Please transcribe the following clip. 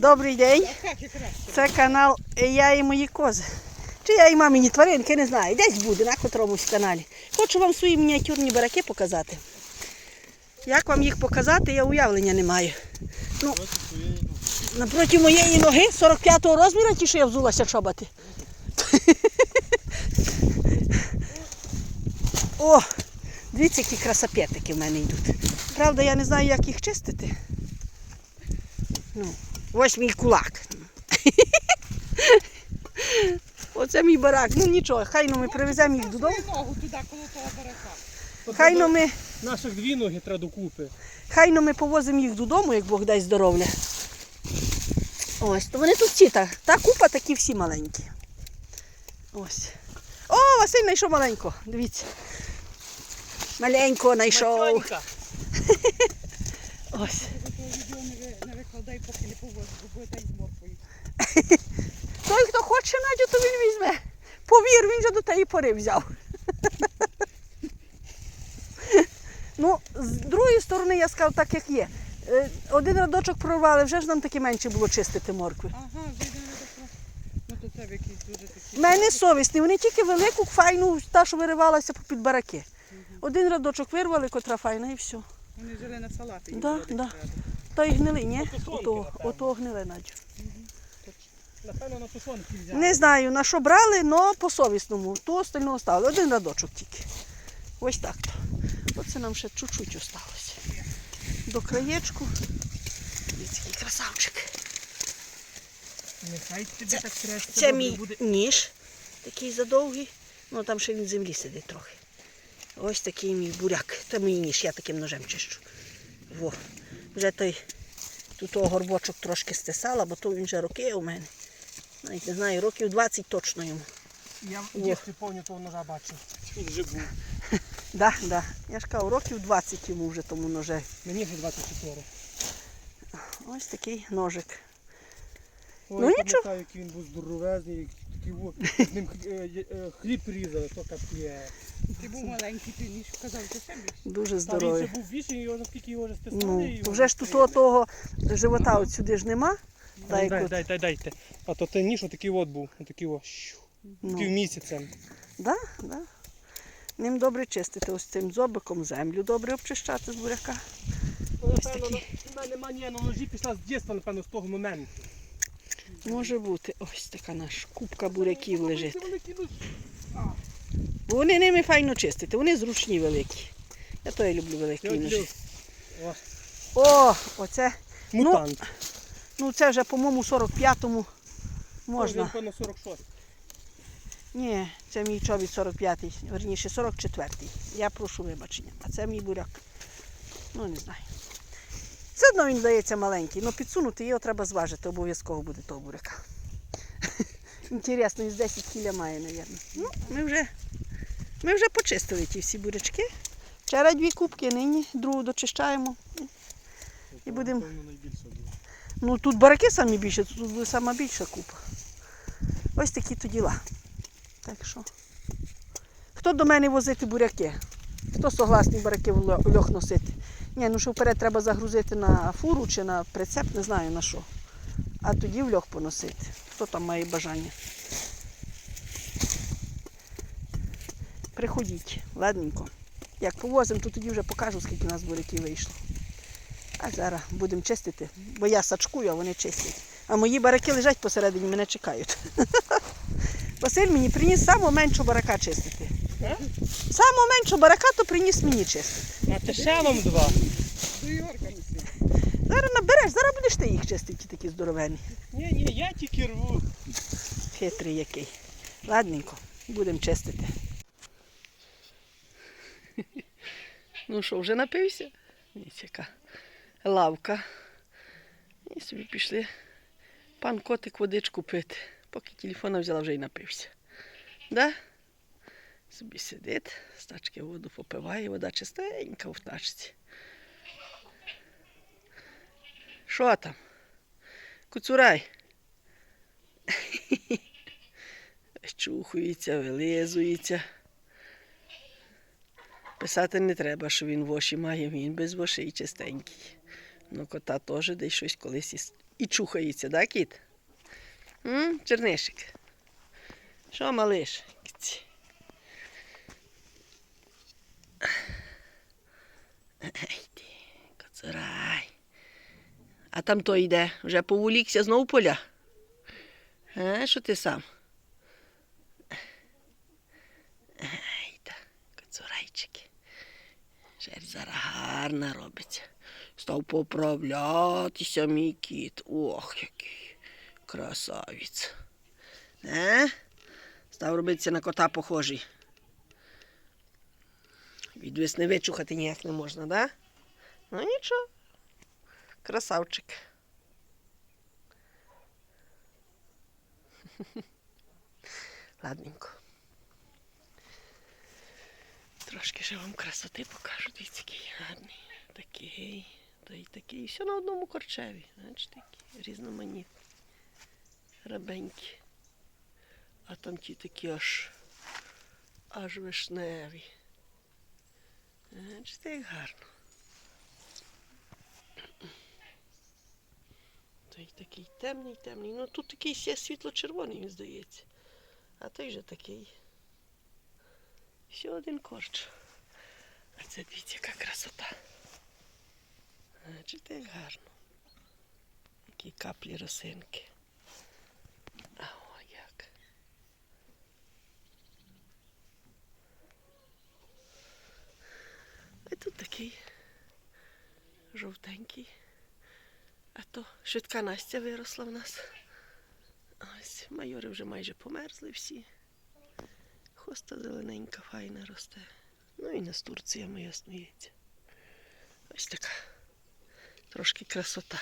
Добрий день. Це канал Я і мої кози. Чи я і мамині тваринки, не знаю. Десь буде на котромусь каналі. Хочу вам свої мініатюрні бараки показати. Як вам їх показати, я уявлення не маю. Ну, напроти моєї ноги 45-го розміру, ті, що я взулася чоботи. О, дивіться, які красапетики в мене йдуть. Правда, я не знаю, як їх чистити. Ну, ось мій кулак. Оце мій барак. Ну нічого, хай ну ми привеземо їх додому. Ногу туди, коло того барака. Хай ну ми, Наших дві ноги треба докупи. хай ну ми повозимо їх додому, як Бог дасть здоров'я. Ось, то вони тут всі так. Та купа такі всі маленькі. Ось. О, Василь знайшов маленького. Дивіться. Маленького знайшов. Ось. Того відео не, ви- не викладай, поки не повозиш, бо буде так з морквою. Той, хто хоче Надю, то він візьме. Повір, він же до тієї пори взяв. ну, з другої сторони, я скажу так, як є. Е, Один радочок прорвали, вже ж нам таки менше було чистити моркви. Ага, таке. Ну то це дуже мене совісні, вони тільки велику, файну, та, що виривалася попід бараки. Один радочок вирвали, котра файна, і все. Вони жили на салати. їм Да, да. Треба. То й гнили, ні? Ото, ото гнили, Надю. Напевно, на тушонки взяли. Не знаю, на що брали, але по совісному. То остального ставили. Один радочок тільки. Ось так то. Оце нам ще чуть-чуть осталося. До краєчку. Дивіться, який красавчик. Нехай тобі так трясся. Це мій буде. ніж, такий задовгий. Ну там ще він в землі сидить трохи. Ось такий мій буряк. Це мій ніж, я таким ножем чищу. Во. Вже той тут того горбочок трошки стисала, бо то він вже роки у мене. Навіть не знаю, років 20 точно йому. Я в дітстві повню того ножа бачив. Він вже був. Да, да. Я ж кажу, років 20 йому вже тому ноже. Мені вже 24. Ось такий ножик. Ой, Ну, я нічого. пам'ятаю, який він був здоровезний, такий во- з ним е, е, хліб різали, то капє. Ти був маленький, ти ніж казав, що це більше. Дуже Та він ще був більший, його наскільки його вже стисали. Ну, і вже ж тут його того живота от сюди ж нема. Дай, дай, дай, дай, дайте. А то той ніж отакий от був, отакий от, щу, Ну. півмісяцем. Да, да. Ним добре чистити ось цим зобиком землю добре обчищати з буряка. Напевно, на- в мене манія на ножі пішла з дитинства, напевно, з того моменту. Може бути. Ось така наша кубка буряків лежить. Нож. Бо вони ними файно чистити, вони зручні великі. Я то я люблю великі ножі. О, оце. Мутант. Ну це вже, по-моєму, 45-му Це, можна. Напевно, 46. Ні, це мій чобіт 45-й, верніше 44-й. Я прошу вибачення. А це мій буряк. Ну не знаю. Все одно він здається маленький, але підсунути його треба зважити, обов'язково буде того буряка. Інтересно, він з 10 кіля має, мабуть. Ну, ми вже, ми вже почистили ті всі бурячки. Вчора дві кубки, нині другу дочищаємо. І будемо-. Ну тут бараки самі більше, тут буде сама більша купа. Ось такі то діла. Так що. Хто до мене возити буряки? Хто согласний бараки в льох носити? Ні, ну що вперед треба загрузити на фуру чи на прицеп, не знаю на що. А тоді в льох поносити. Хто там має бажання? Приходіть, ладненько. Як повозимо, то тоді вже покажу, скільки у нас буряків вийшло. А зараз будемо чистити, бо я сачкую, а вони чистять. А мої бараки лежать посередині, мене чекають. Василь мені приніс самого меншого барака чистити. Е? Самого меншого барака то приніс мені чистити. А ти ще вам два. До. Зараз набереш, зараз будеш ти їх чистити, ті такі здоровенні. Ні, ні, я тільки рву. Хитрий який. Ладненько, будемо чистити. Ну що, вже напився? Ні, яка лавка. І собі пішли. Пан котик водичку пити. Поки телефона взяла, вже й напився. Да? Собі сидить, з тачки воду попиває, вода чистенька в тачці. Що там? Куцурай. Чухується, вилизується. Писати не треба, що він воші має, він без вошей чистенький. Ну, кота теж десь щось колись і, і чухається, да, кіт? М? Чернишик. Що, малиш? Ей ти, коцурай. А там той йде, вже поволікся знову поля. Е, що ти сам? Ей та, коцурайчики. Жерь зараз гарна робиться. Став поправлятися мій кіт. Ох, який красавець. Не? Став робитися на кота похожий. Від весни вичухати ніяк не можна, да? Ну нічого. Красавчик. Ладненько. Трошки ще вам красоти покажу. Дивіться, який гарний. Такий, та й такий. Все на одному корчеві. Знаєш, такі різноманітні. Рабенькі. А там ті такі аж аж вишневі. Бачите, як гарно. Той такий темний, темний. Ну тут такий ще світло-червоний, здається. А той вже такий. Ще один корч. А це дивіться, яка красота. Бачите, як гарно. Які каплі росинки. А о як. А тут такий жовтенький. А то швидка Настя виросла в нас. Ось майори вже майже померзли всі. Хоста зелененька, файна росте. Ну і настурція моя сміється. Ось така. Трошки красота.